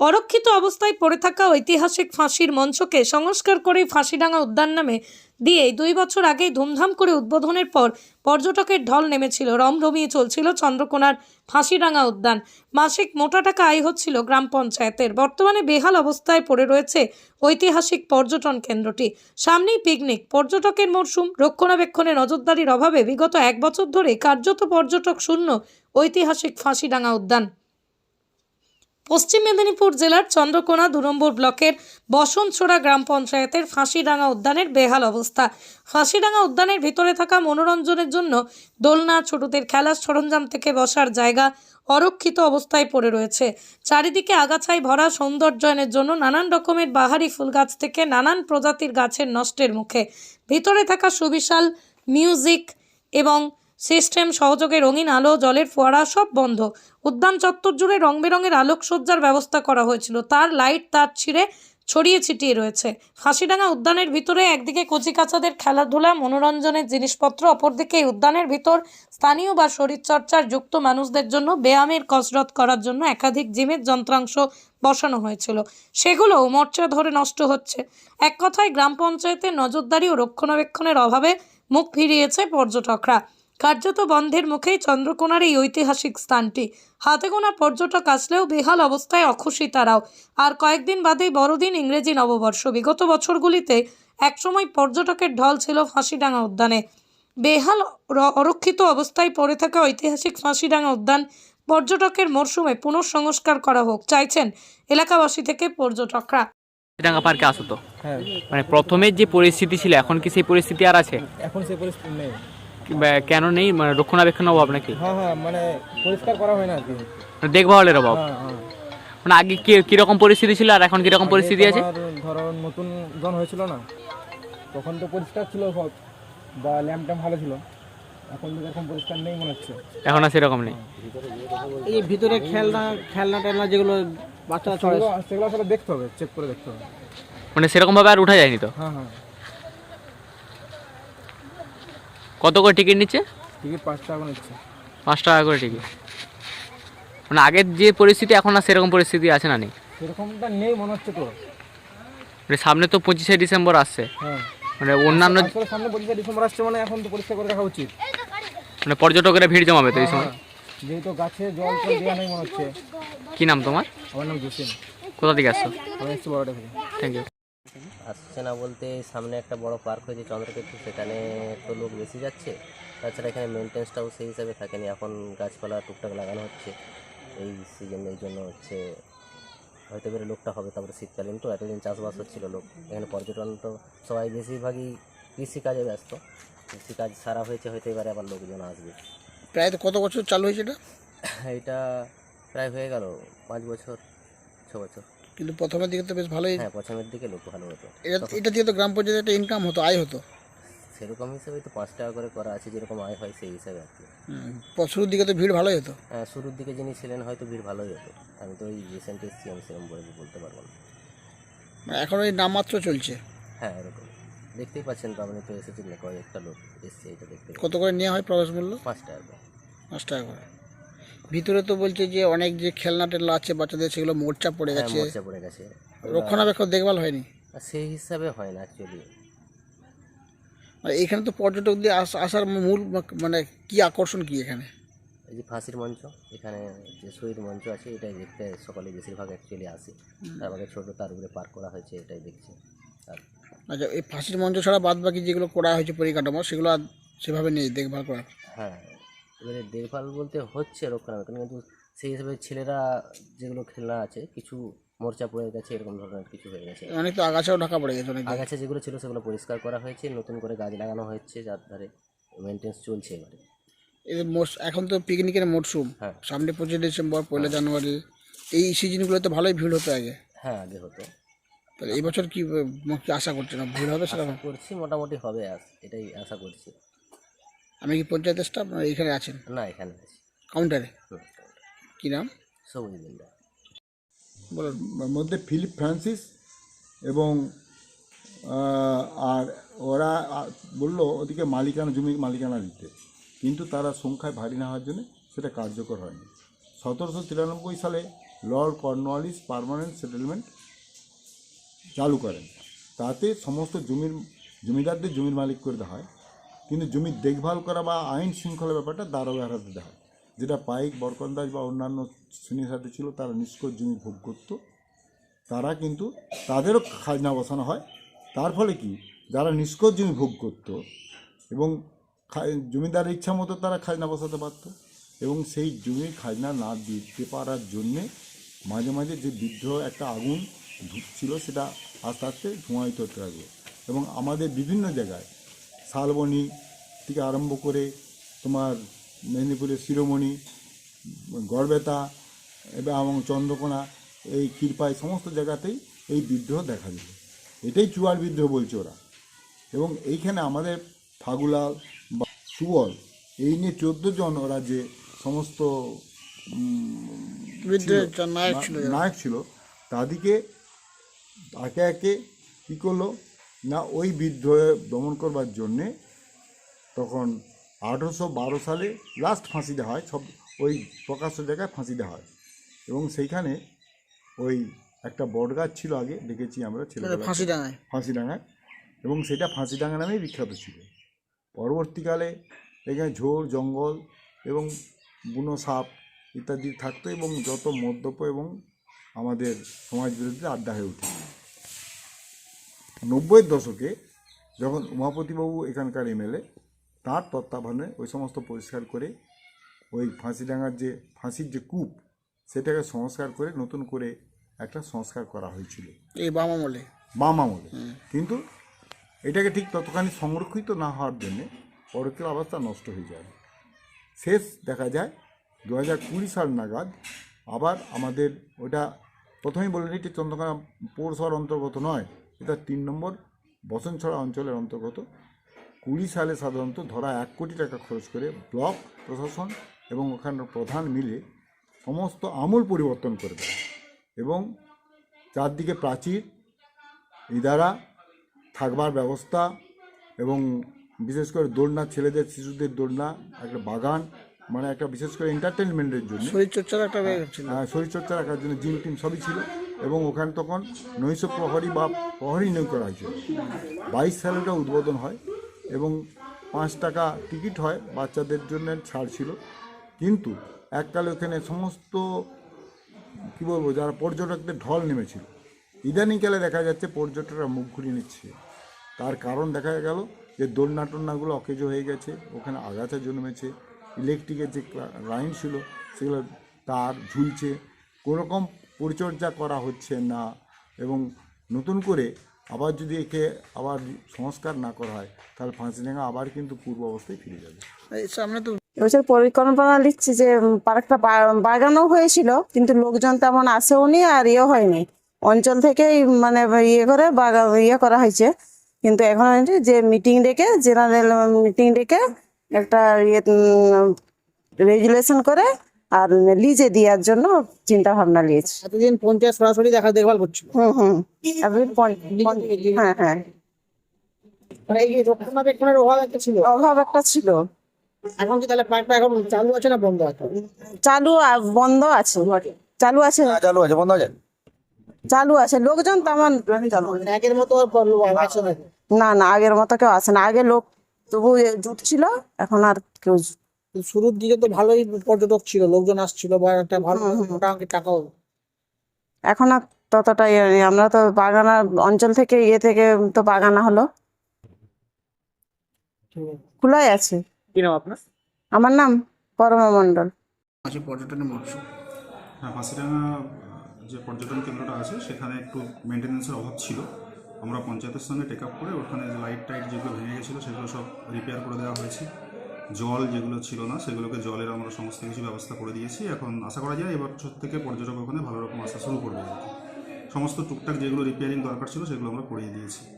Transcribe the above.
অরক্ষিত অবস্থায় পড়ে থাকা ঐতিহাসিক ফাঁসির মঞ্চকে সংস্কার করে ফাঁসিডাঙ্গা উদ্যান নামে দিয়ে দুই বছর আগেই ধুমধাম করে উদ্বোধনের পর পর্যটকের ঢল নেমেছিল রমরমিয়ে চলছিল চন্দ্রকোনার ফাঁসিডাঙ্গা উদ্যান। মাসিক মোটা টাকা আয় হচ্ছিল গ্রাম পঞ্চায়েতের। বর্তমানে বেহাল অবস্থায় পড়ে রয়েছে ঐতিহাসিক পর্যটন কেন্দ্রটি। সামনেই পিকনিক। পর্যটকের মরশুম, রক্ষণাবেক্ষণে নজরদারির অভাবে বিগত এক বছর ধরে কার্যত পর্যটক শূন্য ঐতিহাসিক ফাঁসিডাঙ্গা উদ্যান। পশ্চিম মেদিনীপুর জেলার চন্দ্রকোনা দু নম্বর ব্লকের বসন্তছোড়া গ্রাম পঞ্চায়েতের ফাঁসিডাঙ্গা উদ্যানের বেহাল অবস্থা। ফাঁসিডাঙ্গা উদ্যানের ভিতরে থাকা মনোরঞ্জনের জন্য দোলনা, ছোটদের খেলার সরঞ্জাম থেকে বসার জায়গা অরক্ষিত অবস্থায় পড়ে রয়েছে। চারিদিকে আগাছায় ভরা সৌন্দর্যায়নের জন্য নানান রকমের বাহারি ফুল গাছ থেকে নানান প্রজাতির গাছের নষ্টের মুখে। ভিতরে থাকা সুবিশাল মিউজিক এবং সিস্টেম, সহযোগে রঙিন আলো, জলের ফোয়ারা সব বন্ধ। উদ্যান চত্বর জুড়ে রং বেরঙের আলোকসজ্জার ব্যবস্থা করা হয়েছিল। তার লাইট, তার ছিঁড়ে ছড়িয়ে ছিটিয়ে রয়েছে। ফাঁসিডাঙ্গা উদ্যানের ভিতরে একদিকে কচিকাচাদের খেলাধুলা, মনোরঞ্জনের জিনিসপত্র, অপরদিকে এই উদ্যানের ভিতর স্থানীয় বা শরীরচর্চার যুক্ত মানুষদের জন্য ব্যায়ামের কসরত করার জন্য একাধিক জিমের যন্ত্রাংশ বসানো হয়েছিল। সেগুলোও মর্চা ধরে নষ্ট হচ্ছে। এক কথায় গ্রাম পঞ্চায়েতের নজরদারি ও রক্ষণাবেক্ষণের অভাবে মুখ ফিরিয়েছে পর্যটকরা। কার্যত বন্ধের মুখেই চন্দ্রকোনার এই ঐতিহাসিক স্থানটি। হাতে গোনা পর্যটক আসলেও বেহাল অবস্থায় অখুশি তারাও। আর কয়েকদিন বাদেই বড়দিন ইংরেজি নববর্ষ। বিগত বছরগুলিতে একসময় পর্যটকের ঢল ছিল ফাঁসিডাঙ্গা উদ্যানে। বেহাল র- অরক্ষিত অবস্থায় পড়ে থাকা ঐতিহাসিক ফাঁসিডাঙ্গা উদ্যান পর্যটকের মরশুমে পুনঃসংস্কার করা হোক চাইছেন এলাকাবাসী থেকে পর্যটকরা। ডাঙ্গা পার্কে আসো তো? হ্যাঁ। মানে প্রথমের যে পরিস্থিতি ছিল এখন কি সেই পরিস্থিতি আর আছে? এখন সেই পরিস্থিতি নেই। কেন নেই? মানে রক্ষণাবেক্ষণ অভাব নাকি? হ্যাঁ হ্যাঁ মানে পরিষ্কার করা হয় না আর কি। মানে দেখভালের অভাব? হ্যাঁ হ্যাঁ। মানে আগে কি কীরকম পরিস্থিতি ছিল আর এখন কীরকম পরিস্থিতি আছে? ধরো নতুন জন হয়েছিল না তখন তো পরিষ্কার ছিল সব বা ল্যাম্প ট্যাম্প ভালো ছিল। এখন তো এরকম পরিষ্কার নেই মনে হচ্ছে। এখন আর সেরকম নেই? এই ভিতরে খেলনা খেলনা টেলনা যেগুলো বাচ্চারা চড়ে সেগুলো সেগুলো আসলে দেখতে হবে চেক করে দেখতে হবে। মানে সেরকম ভাবে আর উঠা যায়নি তো? হ্যাঁ হ্যাঁ। কত করে টিকিট নিচ্ছে? টিকিট পাঁচ টাকা করে নিচ্ছে। পাঁচ টাকা করে টিকিট মানে আগের যে পরিস্থিতি এখন আর সেরকম পরিস্থিতি আছে না নেই? সেরকমটা নেই মনে হচ্ছে তো। মানে সামনে তো পঁচিশে ডিসেম্বর আসছে। হ্যাঁ। মানে অন্যান্য সামনে পরিষ্কার ডিসেম্বর আসছে মানে এখন তো পরিষ্কার করে রাখা উচিত। মানে পর্যটকেরা ভিড় জমাবে তো এই সময়? হ্যাঁ, যেহেতু গাছে জল টল দেওয়া নেই মনে হচ্ছে। কি নাম তোমার? আমার নাম জসিম। কোথা থেকে আসছো? আমি এসছি বড়টা থেকে। থ্যাংক ইউ আসছে না বলতে সামনে একটা বড় পার্ক হয়েছে চন্দ্রকেতু সেখানে তো লোক বেশি যাচ্ছে। তাছাড়া এখানে মেনটেন্সটাও সেই হিসাবে থাকেনি এখন গাছপালা টুকটাক লাগানো হচ্ছে। এই সিজনের জন্য হচ্ছে হয়তো এবারে লোকটা হবে তারপরে শীতকালীন তো এতদিন চাষবাস হচ্ছিল লোক। এখানে পর্যটন তো সবাই বেশিরভাগই কৃষিকাজে ব্যস্ত। কৃষিকাজ সারা হয়েছে হয়তো এবারে আবার লোকজন আসবে। প্রায় তো কত বছর চালু হয়েছে এটা? এটা প্রায় হয়ে গেল পাঁচ বছর ছ বছর। কিন্তু প্রথমের দিকে তো বেশ ভালোই হ্যাঁ প্রথমের দিকে লোক ভালো হতো। এটা এটা দিয়ে তো গ্রাম পর্যায়ে একটা ইনকাম হতো আয় হতো। সেরকম হিসেবে তো পাঁচ টাকা করে করা আছে যেরকম আয় হয় সেই হিসাবে আর কি। শুরুর দিকে তো ভিড় ভালোই হতো। হ্যাঁ শুরুর দিকে যিনি ছিলেন হয়তো ভিড় ভালোই হতো। আমি তো ওই রিসেন্ট এসেছি আমি সেরকম বলে বলতে পারব না। মানে এখন ওই নামমাত্র চলছে। হ্যাঁ এরকম। দেখতেই পাচ্ছেন তো আপনি তো এসেছেন না কয়েকটা লোক এসছে এটা দেখতে কত করে নেওয়া হয় প্রবেশ মূল্য? পাঁচ টাকা করে। পাঁচ টাকা করে। ভিতরে তো বলছে যে অনেক যে খেলনা টেলনা আছে বাচ্চাদের সেগুলো মোর্চা পড়ে হ্যাঁ গেছে। মরচা পড়ে গেছে। রক্ষণাবেক্ষণ দেখভাল হয়নি? আর সেই হিসাবে হয় না অ্যাকচুয়ালি আর এখানে তো পর্যটকদের আস- আসার মূল মানে কি আকর্ষণ কি এখানে? এই যে ফাঁসির মঞ্চ এখানে যে শহীদ মঞ্চ আছে এটাই দেখতে সকলে বেশিরভাগ অ্যাকচুয়ালি আসে। তারপরে ছোটো তার উপরে পার্ক করা হয়েছে এটাই দেখছে। আর আচ্ছা এই ফাঁসির মঞ্চ ছাড়া বাদ বাকি যেগুলো করা হয়েছে পরিকাঠামো সেগুলো আর সেভাবে নেই দেখভাল করার? হ্যাঁ এবারে দেখভাল বলতে হচ্ছে রক্ষণাবেক্ষণ কিন্তু সেই হিসেবে ছেলেরা যেগুলো খেলনা আছে কিছু মোর্চা পড়ে গেছে এরকম ধরনের কিছু হয়ে গেছে। অনেক তো আগাছাও ঢাকা পড়ে গেছে অনেক আগাছা যেগুলো ছিল সেগুলো পরিষ্কার করা হয়েছে নতুন করে গাছ লাগানো হচ্ছে যার ধারে মেনটেন্স চলছে এবারে। মোস- এখন তো পিকনিকের মরশুম হ্যাঁ। সামনে পঁচিশে ডিসেম্বর পয়লা জানুয়ারি এই সিজনগুলোতে ভালোই ভিড় হতো আগে। হ্যাঁ আগে হতো। তাহলে এই বছর কি আহ, কি আশা করছেন ভিড় হবে সেরকম করছি মোটামুটি হবে আস এটাই আশা করছি। আমি কি পঞ্চায়েত স্টাফ এখানে আছেন? না এখানে আছি। কাউন্টারে কী নাম? সবুজ বিল্ডার মধ্যে ফিলিপ ফ্রান্সিস এবং আর ওরা বলল ওদিকে মালিকানা জমি মালিকানা দিতে কিন্তু তারা সংখ্যায় ভারী না হওয়ার জন্য সেটা কার্যকর হয়নি। সতেরোশো তিরানব্বই সালে লর্ড কর্নওয়ালিস পারমানেন্ট সেটেলমেন্ট চালু করেন। তাতে সমস্ত জমির জমিদারদের জমির মালিক করে দেওয়া হয়। কিন্তু জমির দেখভাল করা বা আইন শৃঙ্খলা ব্যাপারটা দারোগার হাতে দেওয়া হয় যেটা পাইক বরকন্দাজ বা অন্যান্য শ্রেণির হাতে ছিল, তারা নিষ্কট জমি ভোগ করতো। তারা কিন্তু তাদেরও খাজনা বসানো হয়। তার ফলে কি? যারা নিষ্কট জমি ভোগ করতো এবং জমিদারের ইচ্ছা মতো তারা খাজনা বসাতে পারত এবং সেই জমির খাজনা না দিতে পারার জন্যে মাঝে মাঝে যে বিদ্রোহ একটা আগুন ছিল, সেটা আস্তে আস্তে ধোঁয়ায়িত হতে লাগল। এবং আমাদের বিভিন্ন জায়গায় শালবনি থেকে আরম্ভ করে তোমার মেদিনীপুরের শিরোমণি গড়বেতা এবং চন্দ্রকোনা এই ক্ষীরপাই সমস্ত জায়গাতেই এই বিদ্রোহ দেখা দিল। এটাই চুয়ার বিদ্রোহ বলছে ওরা। এবং এইখানে আমাদের ফাগুলাল বা সুবল এই নিয়ে চোদ্দ জন ওরা যে সমস্ত নায়ক ছিল তাদেরকে একে একে কী করল? না ওই বিদ্রোহে দমন করবার জন্যে তখন আঠেরোশো বারো সালে লাস্ট ফাঁসি দেওয়া হয় সব ওই প্রকাশ্য জায়গায় ফাঁসি দেওয়া হয়। এবং সেইখানে ওই একটা বটগাছ ছিল আগে দেখেছি আমরা ছেলেবেলা ফাঁসি ডাঙায়। ফাঁসিডাঙ্গায় এবং সেটা ফাঁসিডাঙ্গা নামেই বিখ্যাত ছিল। পরবর্তীকালে এখানে ঝোড় জঙ্গল এবং বুনো সাপ ইত্যাদি থাকতো এবং যত মদ্যপ এবং আমাদের সমাজ বিরোধী আড্ডা হয়ে উঠে নব্বইয়ের দশকে যখন উমাপতিবাবু এখানকার এমএলএ তার তত্ত্বাবধানে ওই সমস্ত পরিষ্কার করে ওই ফাঁসিডাঙ্গার যে ফাঁসির যে কূপ সেটাকে সংস্কার করে নতুন করে একটা সংস্কার করা হয়েছিল। এই বাম আমলে? বাম আমলে। কিন্তু এটাকে ঠিক ততখানি সংরক্ষিত না হওয়ার জন্যে পরকীয় অবস্থা নষ্ট হয়ে যায়। শেষ দেখা যায় দু হাজার কুড়ি সাল নাগাদ আবার আমাদের ওটা প্রথমেই বলে নিচ্ছি চন্দ্রকোনা পৌরসভার অন্তর্গত নয় এটা তিন নম্বর। বসনছড়া অঞ্চলের অন্তর্গত। কুড়ি সালে সাধারণত ধরা এক কোটি টাকা খরচ করে ব্লক প্রশাসন এবং ওখানের প্রধান মিলে সমস্ত আমূল পরিবর্তন করে দেয় এবং চারদিকে প্রাচীর ইদারা থাকবার ব্যবস্থা এবং বিশেষ করে দোলনা ছেলেদের শিশুদের দোলনা একটা বাগান মানে একটা বিশেষ করে এন্টারটেনমেন্টের জন্য। শরীরচর্চার একটা ব্যাগ শরীরচর্চা রাখার জন্য জিম টিম সবই ছিল। এবং ওখানে তখন নৈশ প্রহরী বা প্রহরী নিয়োগ করা হয়েছিল বাইশ সালে ওটা উদ্বোধন হয় এবং পাঁচ টাকা টিকিট হয়, বাচ্চাদের জন্য ছাড় ছিল। কিন্তু এককালে ওখানে সমস্ত, কী বলব, যারা পর্যটকদের ঢল নেমেছিল, ইদানিংকালে দেখা যাচ্ছে পর্যটকরা মুখ ঘুরিয়ে নিচ্ছে। তার কারণ দেখা গেল যে দোলনা টোলনাগুলো অকেজো হয়ে গেছে, ওখানে আগাছা জন্মেছে, ইলেকট্রিকের যে লাইন ছিল, সেগুলো তার ঝুলছে। কোনোরকম পরিচর্যা করা হচ্ছে না এবং নতুন করে আবার যদি একে আবার সংস্কার না করা হয় তাহলে ফাঁসিডাঙ্গা আবার কিন্তু পূর্ব অবস্থায় ফিরে যাবে। সামনে তো এবছর পরিকল্পনা লিখছি যে পার্কটা বাগানো হয়েছিল কিন্তু লোকজন তেমন আসেও নি আর ইয়ে হয়নি। অঞ্চল থেকেই মানে ইয়ে করে বাগান ইয়ে করা হয়েছে। কিন্তু এখন যে মিটিং ডেকে জেনারেল মিটিং ডেকে একটা ইয়ে রেজুলেশন করে আর লিজে দেওয়ার জন্য চিন্তা ভাবনা নিয়েছে। এতদিন পঞ্চায়েত সরাসরি দেখা দেখভাল করছিল হুম হুম। হ্যাঁ হ্যাঁ। মানে রক্ষণাবেক্ষণের অভাব একটা ছিল? অভাব একটা ছিল। এখন কি তাহলে পার্কটা এখন চালু আছে না বন্ধ আছে? চালু আর বন্ধ আছে। চালু আছে চালু আছে বন্ধ আছে। চালু আছে। লোকজন তেমন চালু মানে আগের মতো আর না না? না আগের মতো কেউ আসে না। আগে লোক তবু জুট ছিল। এখন আর কেউ জুট- শুরুর দিকে তো ভালোই পর্যটক ছিল লোকজন আসছিল বা একটা ভালো মোটা অঙ্কের টাকাও। এখন আর ততটা ইয়ে আমরা তো বাগানা অঞ্চল থেকে ইয়ে থেকে তো বাগানা হলো। খোলাই আছে। কি নাম আপনার? আমার নাম পরমা মণ্ডল। আছে পর্যটনের মরশুম হ্যাঁ ফাঁসিডাঙ্গা যে পর্যটন কেন্দ্রটা আছে সেখানে একটু মেনটেন্যান্সের অভাব ছিল। আমরা পঞ্চায়েতের সঙ্গে টেক আপ করে ওখানে লাইট টাইট যেগুলো ভেঙে গেছিল সেগুলো সব রিপেয়ার করে দেওয়া হয়েছে। জল যেগুলো ছিল না, সেগুলোকে জলের আমরা সমস্ত কিছু ব্যবস্থা করে দিয়েছি। এখন আশা করা যায় এবার থেকে পর্যটক ওখানে ভালো রকম আসা শুরু করবে। সমস্ত টুকটাক যেগুলো রিপেয়ারিং দরকার ছিল, সেগুলো আমরা করিয়ে দিয়েছি।